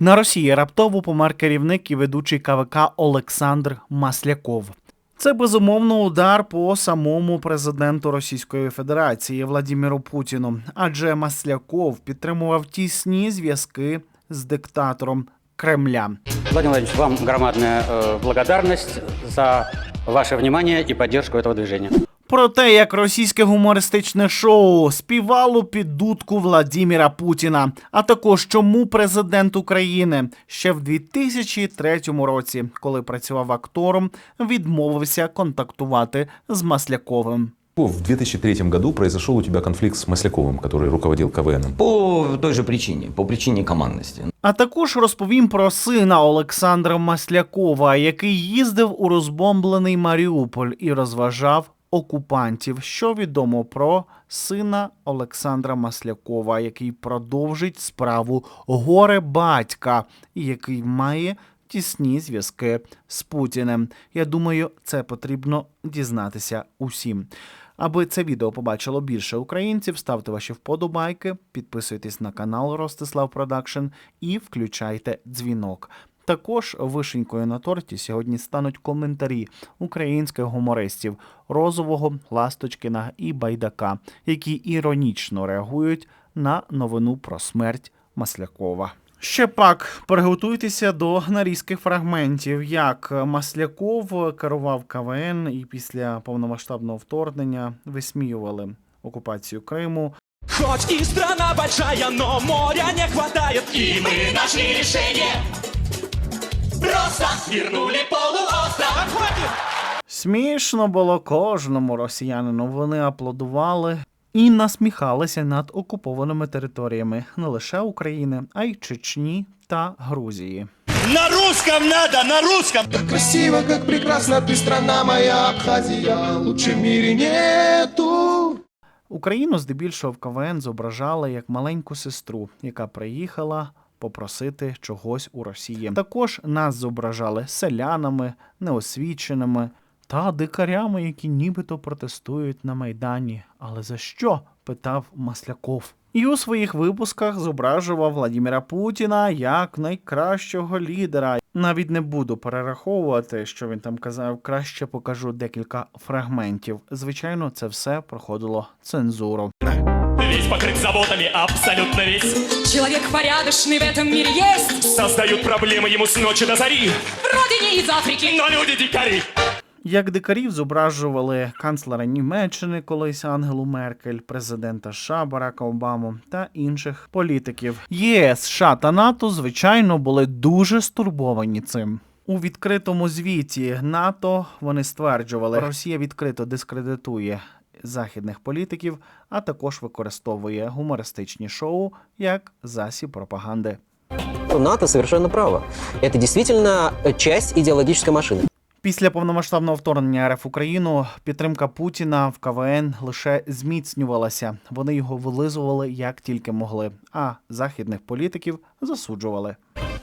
На Росії раптово помер керівник і ведучий КВК Олександр Масляков. Це безумовно удар по самому президенту Російської Федерації Владіміру Путіну, адже Масляков підтримував тісні зв'язки з диктатором Кремля. Владимир Владимирович, вам громадная э, благодарность за ваше внимание и поддержку этого движения. Про те, як російське гумористичне шоу співало під дудку Владіміра Путіна, а також чому президент України ще в 2003 році, коли працював актором, відмовився контактувати з Масляковим. В 2003 году произошел у тебя конфликт с Масляковым, который руководил КВН. По той же причине, по причине командности. А також розповім про сина Олександра Маслякова, який їздив у розбомблений Маріуполь і розважав окупантів. Що відомо про сина Олександра Маслякова, який продовжить справу горе батька, і який має тісні зв'язки з Путіним. Я думаю, це потрібно дізнатися усім. Аби це відео побачило більше українців, ставте ваші вподобайки, підписуйтесь на канал Ростислав Продакшн і включайте дзвінок. Також вишенькою на торті сьогодні стануть коментарі українських гумористів Розового, Ласточкіна і Байдака, які іронічно реагують на новину про смерть Маслякова. Ще пак приготуйтеся до нарізких фрагментів, як Масляков керував КВН і після повномасштабного вторгнення висміювали окупацію Криму. Хоть и страна большая, но моря не хватает И мы нашли решение Просто свернули полуостров! Смішно було кожному росіянину. Вони аплодували і насміхалися над окупованими територіями не лише України, а й Чечні та Грузії. На русском надо, на русском! Красиво, как прекрасна ты страна моя Абхазия, лучше в мире нету. Україну здебільшого в КВН зображали як маленьку сестру, яка приїхала попросити чогось у Росії. Також нас зображали селянами, неосвіченими та дикарями, які нібито протестують на майдані. Але за що? питав Масляков. І у своїх випусках зображував Владіміра Путіна як найкращого лідера. Навіть не буду перераховувати, що він там казав. Краще покажу декілька фрагментів. Звичайно, це все проходило цензуру Весь покрыт заботами, абсолютно весь Человек порядочный в этом мире есть Создают проблемы ему с ночи до зари Родине из Африки Но люди дикари Як дикарів зображували канцлера Німеччини, колись Ангелу Меркель, президента США Барака Обаму та інших політиків. ЄС, США та НАТО, звичайно, були дуже стурбовані цим. У відкритому звіті НАТО вони стверджували, Росія відкрито дискредитує західних політиків, а також використовує гумористичні шоу як засіб пропаганди. НАТО совершенно право. Это действительно э, часть идеологической машины. Після повномасштабного вторгнення РФ в Україну підтримка Путіна в КВН лише зміцнювалася. Вони його вилизували як тільки могли, а західних політиків засуджували.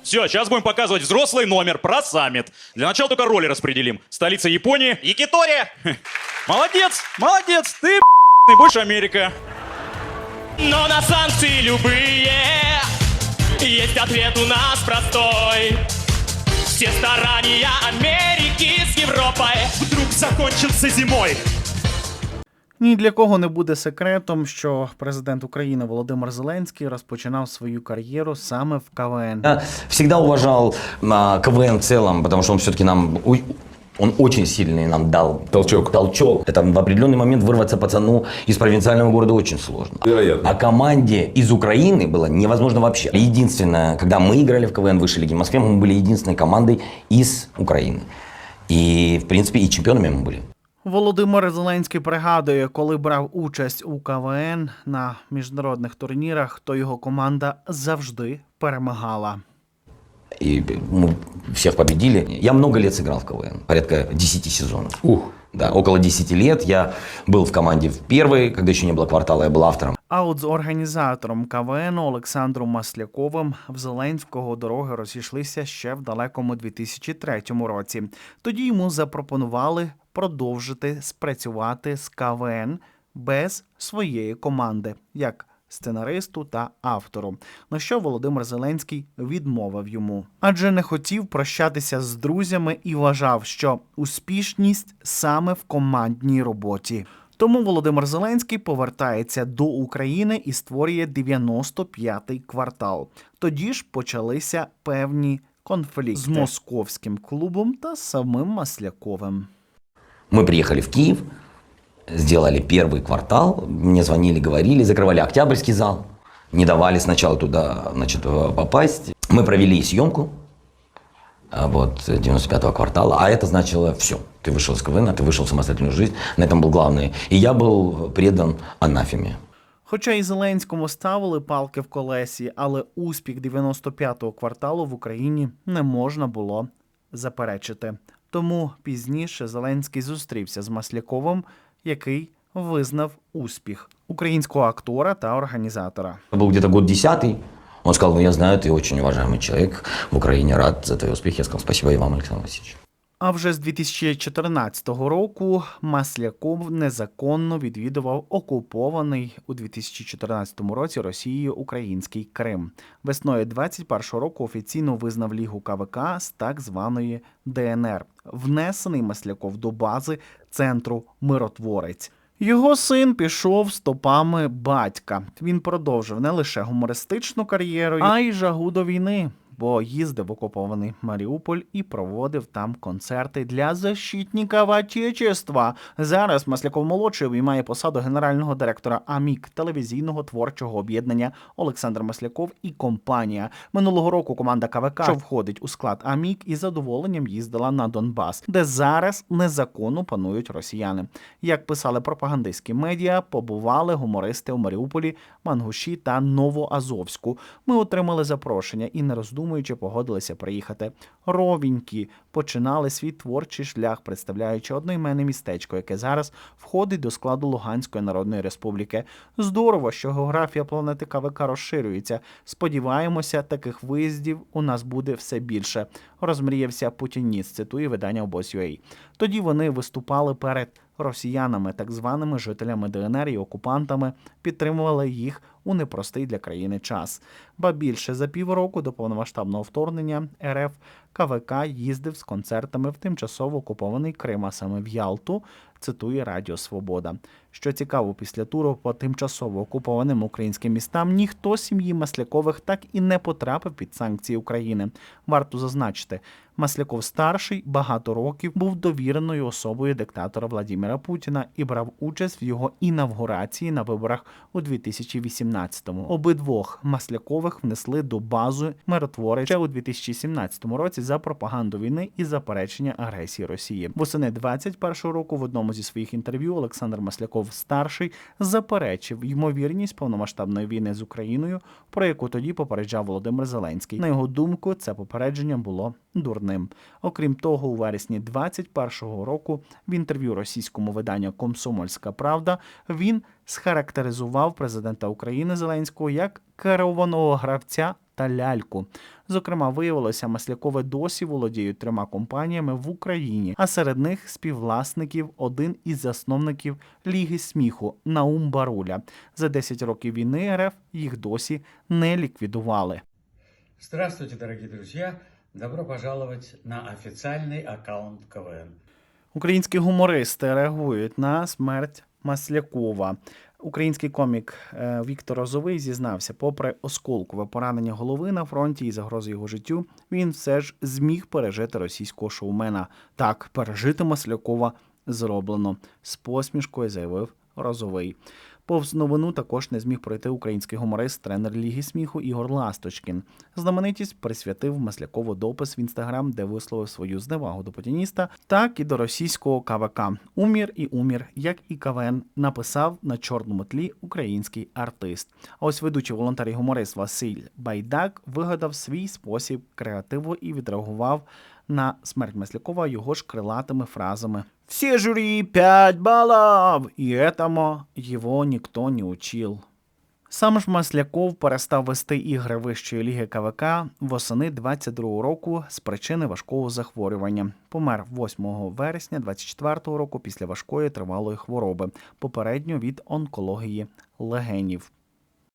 Все, сейчас будем показывать взрослый номер про саммит. Для начала только роли распределим. Столица Японии. Якитория. Молодец, молодец. Ты и больше Америка. Но на санкции любые Есть ответ у нас простой Все старания Америки с Европой Вдруг закончатся зимой Ні для кого не буде секретом, що президент України Володимир Зеленський розпочинав свою кар'єру саме в КВН. Я всегда уважал а, КВН в целом, потому что он все-таки нам... у- Он очень сильный нам дал Толчок. толчок. Это в определенный момент вырваться пацану из провинциального города очень сложно. Вероятно. А команде из Украины было невозможно вообще. Единственное, когда мы играли в КВН высшей лиги в Москве, мы были единственной командой из Украины. И, в принципе, и чемпионами мы были. Володимир Зеленський пригадує, коли брав участь у КВН на міжнародних турнірах, то його команда завжди перемагала. И мы всех победили. Я много лет сыграл в КВН, порядка 10 сезонов. Ух. Да, около 10 лет я был в команде в первой, когда еще не было квартала, я был автором. А от з організатором КВН Олександром Масляковим в Зеленського дороги розійшлися ще в далекому 2003 році. Тоді йому запропонували продовжити спрацювати з КВН без своєї команди, як сценаристу та автору. На що Володимир Зеленський відмовив йому, адже не хотів прощатися з друзями і вважав, що успішність саме в командній роботі. Тому Володимир Зеленський повертається до України і створює 95-й квартал. Тоді ж почалися певні конфлікти з московським клубом та самим Масляковим. Мы приехали в Киев, сделали первый квартал, мне звонили, говорили, закрывали Октябрьский зал, не давали сначала туда значит, э, попасть. Мы провели съемку а, вот, 95-го квартала, а это значило все. Ты вышел из КВН, ты вышел в самостоятельную жизнь, на этом был главный. И я был предан анафеме. Хоча і Зеленському ставили палки в колесі, але успіх 95-го кварталу в Україні не можна було заперечити. Тому пізніше Зеленський зустрівся з Масляковим, який визнав успіх українського актора та організатора. Это был где-то год десятый. Он сказал, ну я знаю, ты очень уважаемый человек в Украине, рад за твой успех. Я сказал, спасибо и вам, Александр Васильевич. А вже з 2014 року Масляков незаконно відвідував окупований у 2014 році Росією український Крим. Весною 21 року офіційно визнав лігу КВК з так званої ДНР, внесений Масляков до бази центру Миротворець. Його син пішов стопами батька. Він продовжив не лише гумористичну кар'єру, а й жагу до війни. Бо їздив в окупований Маріуполь і проводив там концерти для защитників Отечества. Зараз Масляков молодший обіймає посаду генерального директора АМІК телевізійного творчого об'єднання Олександр Масляков і компанія. Минулого року команда КВК, що входить у склад АМІК, із задоволенням їздила на Донбас, де зараз незаконно панують росіяни. Як писали пропагандистські медіа, побували гумористи у Маріуполі, Мангуші та Новоазовську. Ми отримали запрошення і не роздумуючи погодилися приїхати. Ровінькі починали свій творчий шлях, представляючи одноіменне містечко, яке зараз входить до складу Луганської Народної Республіки. Здорово, що географія планети КВК розширюється. Сподіваємося, таких виїздів у нас буде все більше. Розмріявся путініст, цитує видання обоз.ua. Тоді вони виступали перед росіянами, так званими жителями ДНР і окупантами, підтримували їх у непростий для країни час. Ба більше за півроку до повномасштабного вторгнення РФ КВК їздив з концертами в тимчасово окупований Крим, а саме в Ялту, цитує Радіо Свобода. Що цікаво, після туру по тимчасово окупованим українським містам ніхто з сім'ї Маслякових так і не потрапив під санкції України. Варто зазначити, Масляков старший багато років був довіреною особою диктатора Владимира Путіна і брав участь в його інавгурації на виборах у 2018-му. Обидвох Маслякових внесли до бази миротворець ще у 2017 році за пропаганду війни і заперечення агресії Росії. Восени 21-го року в одному зі своїх інтерв'ю Олександр Масляков старший заперечив ймовірність повномасштабної війни з Україною, про яку тоді попереджав Володимир Зеленський. На його думку, це попередження було дурним. Окрім того, у вересні 21-го року в інтерв'ю російському виданню Комсомольська Правда він схарактеризував президента України Зеленського як керованого гравця та ляльку. Зокрема, виявилося, Маслякове досі володіють трьома компаніями в Україні, а серед них співвласників один із засновників Ліги сміху Наум Баруля. За 10 років війни РФ їх досі не ліквідували. Здравствуйте, дорогие друзья! Добро пожаловать на официальный аккаунт КВН. Українські гумористи реагують на смерть Маслякова. Український комік е, Віктор Розовий зізнався, попри осколкове поранення голови на фронті і загрози його життю, він все ж зміг пережити російського шоумена. Так, пережити Маслякова зроблено з посмішкою, заявив Розовий. Повз новину також не зміг пройти український гуморист, тренер Ліги сміху Ігор Ласточкін. Знаменитість присвятив Маслякову допис в інстаграм, де висловив свою зневагу до путініста, так і до російського КВК. Умір і умір, як і КВН, написав на чорному тлі український артист. А ось ведучий волонтер і гуморист Василь Байдак вигадав свій спосіб креативу і відреагував на смерть Маслякова його ж крилатими фразами. Все жюри 5 баллов, и этому его никто не учил. Сам ж Масляков перестав вести ігри вищої ліги КВК восени 22 року з причини важкого захворювання. Помер 8 вересня 24-го року після важкої тривалої хвороби, попередньо від онкології легенів.